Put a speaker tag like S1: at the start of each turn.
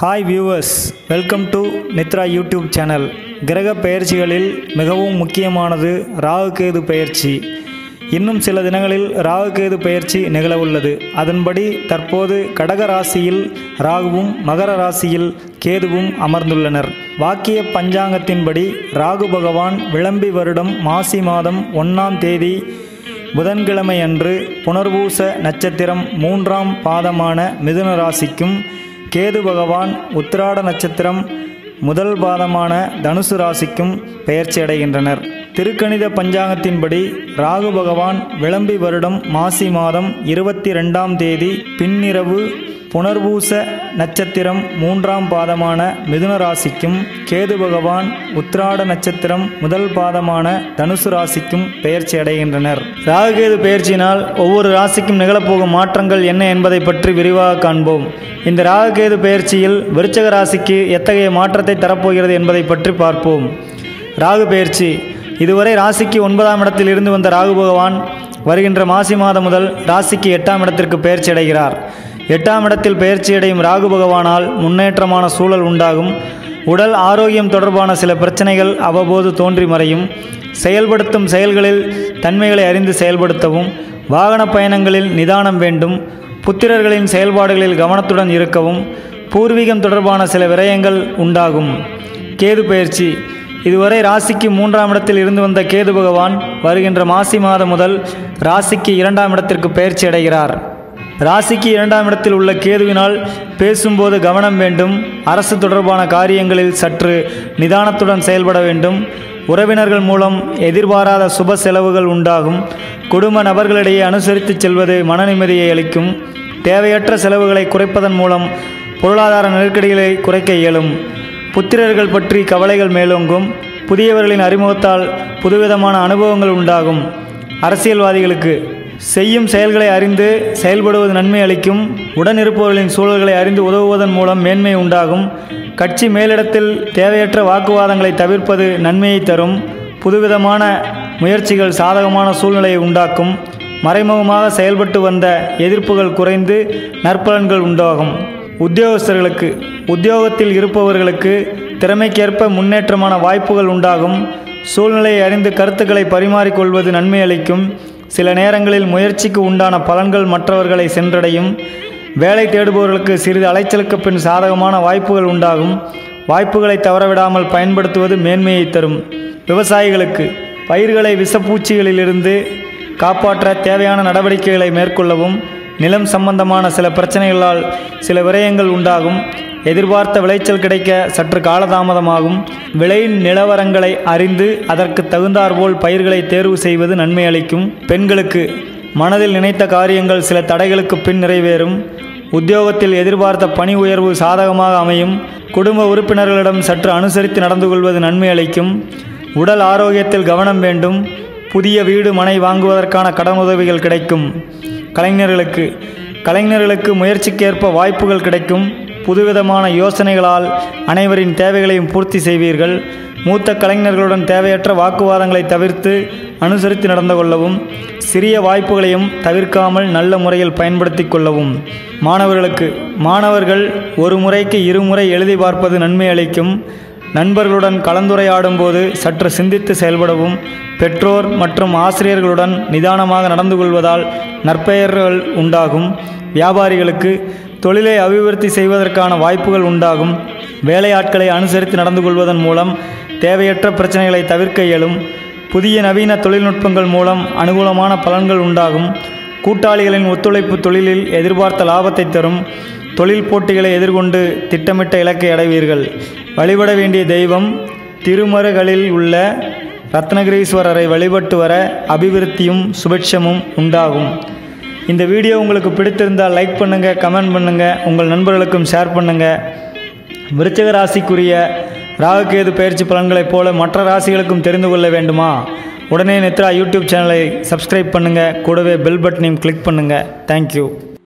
S1: Hi viewers welcome to Nithra YouTube channel கிரக பெயர்ச்சிகளில் மிகவும் முக்கியமானது ராகுகேது பெயர்ச்சி. இன்னும் சில தினங்களில் ராகுகேது பெயர்ச்சி நிகழவுள்ளது. அதன்படி தற்போது கடக ராசியில் ராகுவும் மகர ராசியில் கேதுவும் அமர்ந்துள்ளனர். வாக்கிய பஞ்சாங்கத்தின்படி ராகு பகவான் விளம்பி வருடம் மாசி மாதம் ஒன்றாம் தேதி புதன்கிழமை அன்று புனர்பூச நட்சத்திரம் மூன்றாம் பாதமான மிதுன ராசிக்கும் கேது பகவான் உத்திராட நட்சத்திரம் முதல் பாதமான தனுசு ராசிக்கும் பெயர்ச்சி அடைகின்றனர். திருக்கணித பஞ்சாங்கத்தின்படி ராகு பகவான் விளம்பி வருடம் மாசி மாதம் இருபத்தி ரெண்டாம் தேதி பின்னிரவு புனர்பூச நட்சத்திரம் மூன்றாம் பாதமான மிதுன ராசிக்கும் கேது பகவான் உத்திராட நட்சத்திரம் முதல் பாதமான தனுசு ராசிக்கும் பெயர்ச்சி அடைகின்றனர். ராகுகேது பெயர்ச்சியினால் ஒவ்வொரு ராசிக்கும் நிகழப்போகும் மாற்றங்கள் என்ன என்பதை பற்றி விரிவாக காண்போம். இந்த ராகுகேது பெயர்ச்சியில் விருச்சக ராசிக்கு எத்தகைய மாற்றத்தை தரப்போகிறது என்பதை பற்றி பார்ப்போம். ராகு பெயர்ச்சி. இதுவரை ராசிக்கு ஒன்பதாம் இடத்தில் இருந்து வந்த ராகு பகவான் வருகின்ற மாசி மாதம் முதல் ராசிக்கு எட்டாம் இடத்திற்கு பெயர்ச்சி அடைகிறார். எட்டாம் இடத்தில் பயிற்சியடையும் ராகு பகவானால் முன்னேற்றமான சூழல் உண்டாகும். உடல் ஆரோக்கியம் தொடர்பான சில பிரச்சனைகள் அவ்வப்போது தோன்றி மறையும். செயல்படுத்தும் செயல்களில் தன்மைகளை அறிந்து செயல்படுத்தவும் வாகன பயணங்களில் நிதானம் வேண்டும் புத்திரர்களின் செயல்பாடுகளில் கவனத்துடன் இருக்கவும் பூர்வீகம் தொடர்பான சில விரயங்கள் உண்டாகும். கேது பயிற்சி. இதுவரை ராசிக்கு மூன்றாம் இடத்தில் இருந்து வந்த கேது பகவான் வருகின்ற மாசி மாதம் முதல் ராசிக்கு இரண்டாம் இடத்திற்கு பயிற்சி அடைகிறார் ராசிக்கு இரண்டாம் இடத்தில் உள்ள கேதுவினால் பேசும்போது கவனம் வேண்டும். அரசு தொடர்பான காரியங்களில் சற்று நிதானத்துடன் செயல்பட வேண்டும். உறவினர்கள் மூலம் எதிர்பாராத சுப செலவுகள் உண்டாகும். குடும்ப நபர்களிடையே அனுசரித்து செல்வது மன நிம்மதியை அளிக்கும். தேவையற்ற செலவுகளை குறைப்பதன் மூலம் பொருளாதார நெருக்கடிகளை குறைக்க இயலும். புத்திரர்கள் பற்றி கவலைகள் மேலோங்கும். புதியவர்களின் அறிமுகத்தால் புதுவிதமான அனுபவங்கள் உண்டாகும். அரசியல்வாதிகளுக்கு செய்யும் செயல்களை அறிந்து செயல்படுவது நன்மை அளிக்கும். உடனிருப்பவர்களின் சூழல்களை அறிந்து உதவுவதன் மூலம் மேன்மை உண்டாகும். கட்சி மேலிடத்தில் தேவையற்ற வாக்குவாதங்களை தவிர்ப்பது நன்மையை தரும். புதுவிதமான முயற்சிகள் சாதகமான சூழ்நிலையை உண்டாக்கும். மறைமுகமாக செயல்பட்டு வந்த எதிர்ப்புகள் குறைந்து நற்பலன்கள் உண்டாகும். உத்தியோகஸ்தர்களுக்கு உத்தியோகத்தில் இருப்பவர்களுக்கு திறமைக்கேற்ப முன்னேற்றமான வாய்ப்புகள் உண்டாகும். சூழ்நிலையை அறிந்து கருத்துக்களை பரிமாறிக்கொள்வது நன்மை அளிக்கும். சில நேரங்களில் முயற்சிக்கு உண்டான பலன்கள் மற்றவர்களை சென்றடையும். வேலை தேடுபவர்களுக்கு சிறிது அலைச்சலுக்கு பின் சாதகமான வாய்ப்புகள் உண்டாகும். வாய்ப்புகளை தவறவிடாமல் பயன்படுத்துவது மேன்மையை தரும். விவசாயிகளுக்கு பயிர்களை விஷப்பூச்சிகளிலிருந்து காப்பாற்ற தேவையான நடவடிக்கைகளை மேற்கொள்ளவும் நிலம் சம்பந்தமான சில பிரச்சனைகளால் சில விரயங்கள் உண்டாகும். எதிர்பார்த்த விளைச்சல் கிடைக்க சற்று காலதாமதமாகும். விளை நிலவரங்களை அறிந்து அதற்கு தகுந்தாற்போல் பயிர்களை தேர்வு செய்வது நன்மை அளிக்கும். பெண்களுக்கு மனதில் நினைத்த காரியங்கள் சில தடைகளுக்கு பின் நிறைவேறும். உத்தியோகத்தில் எதிர்பார்த்த பணி உயர்வு சாதகமாக அமையும். குடும்ப உறுப்பினர்களிடம் சற்று அனுசரித்து நடந்து கொள்வது நன்மை அளிக்கும். உடல் ஆரோக்கியத்தில் கவனம் வேண்டும். புதிய வீடு மனை வாங்குவதற்கான கடன் உதவிகள் கிடைக்கும். கலைஞர்களுக்கு கலைஞர்களுக்கு முயற்சிக்கேற்ப வாய்ப்புகள் கிடைக்கும். புதுவிதமான யோசனைகளால் அனைவரின் தேவைகளையும் பூர்த்தி செய்வீர்கள். மூத்த கலைஞர்களுடன் தேவையற்ற வாக்குவாதங்களை தவிர்த்து அனுசரித்து நடந்து கொள்ளவும் சிறிய வாய்ப்புகளையும் தவிர்க்காமல் நல்ல முறையில் பயன்படுத்தி கொள்ளவும். மாணவர்களுக்கு மாணவர்கள் ஒரு முறைக்கு இருமுறை எழுதி பார்ப்பது நன்மை அளிக்கும். நண்பர்களுடன் கலந்துரையாடும் போது சற்று சிந்தித்து செயல்படவும் பெற்றோர் மற்றும் ஆசிரியர்களுடன் நிதானமாக நடந்து கொள்வதால் நற்பெயர்கள் உண்டாகும். வியாபாரிகளுக்கு தொழிலை அபிவிருத்தி செய்வதற்கான வாய்ப்புகள் உண்டாகும். வேலையாட்களை அனுசரித்து நடந்து கொள்வதன் மூலம் தேவையற்ற பிரச்சனைகளை தவிர்க்க இயலும். புதிய நவீன தொழில்நுட்பங்கள் மூலம் அனுகூலமான பலன்கள் உண்டாகும். கூட்டாளிகளின் ஒத்துழைப்பு தொழிலில் எதிர்பார்த்த லாபத்தை தரும். தொழில் போட்டிகளை எதிர்கொண்டு திட்டமிட்ட இலக்கை அடைவீர்கள். வழிபட வேண்டிய தெய்வம் திருமருகளில் உள்ள ரத்னகிரீஸ்வரரை வழிபட்டு வர அபிவிருத்தியும் சுபிட்சமும் உண்டாகும். இந்த வீடியோ உங்களுக்கு பிடித்திருந்தால் லைக் பண்ணுங்கள் கமெண்ட் பண்ணுங்கள் உங்கள் நண்பர்களுக்கும் ஷேர் பண்ணுங்கள் விருச்சக ராசிக்குரிய ராகுகேது பயிற்சி பலன்களைப் போல மற்ற ராசிகளுக்கும் தெரிந்து கொள்ள வேண்டுமா? உடனே நித்ரா யூடியூப் சேனலை சப்ஸ்கிரைப் பண்ணுங்கள் கூடவே பெல் பட்டனையும் கிளிக் பண்ணுங்கள் தேங்க்யூ